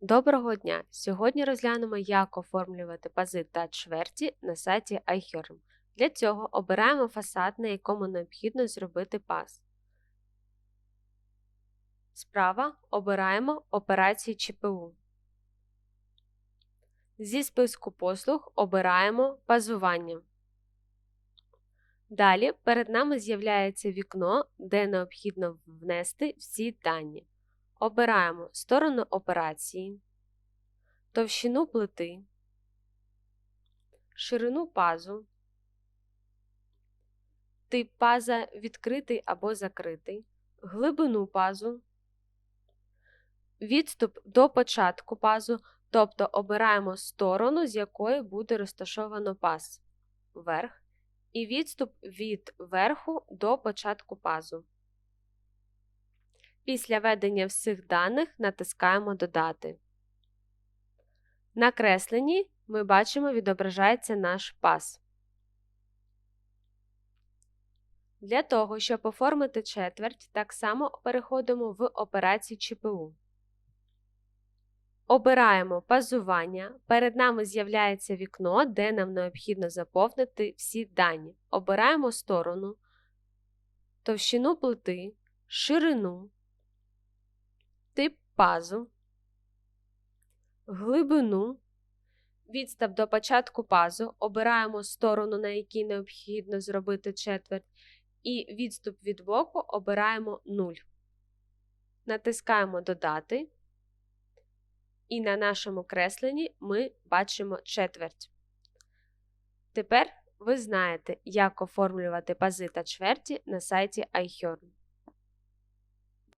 Доброго дня! Сьогодні розглянемо, як оформлювати пази та чверті на сайті iHerm. Для цього обираємо фасад, на якому необхідно зробити паз. Справа обираємо операції ЧПУ. Зі списку послуг обираємо пазування. Далі перед нами з'являється вікно, де необхідно внести всі дані. Обираємо сторону операції, товщину плити, ширину пазу, тип паза відкритий або закритий, глибину пазу, відступ до початку пазу, тобто обираємо сторону, з якої буде розташовано паз вверх, і відступ від верху до початку пазу. Після введення всіх даних натискаємо Додати. На кресленні ми бачимо відображається наш пас. Для того, щоб оформити четверть, так само переходимо в операцію ЧПУ. Обираємо пазування. Перед нами з'являється вікно, де нам необхідно заповнити всі дані. Обираємо сторону, товщину плити, ширину пазу, глибину, відстав до початку пазу, обираємо сторону, на якій необхідно зробити четверть, і відступ від боку обираємо 0. Натискаємо Додати, і на нашому кресленні ми бачимо четверть. Тепер ви знаєте, як оформлювати пази та чверті на сайті iHerm.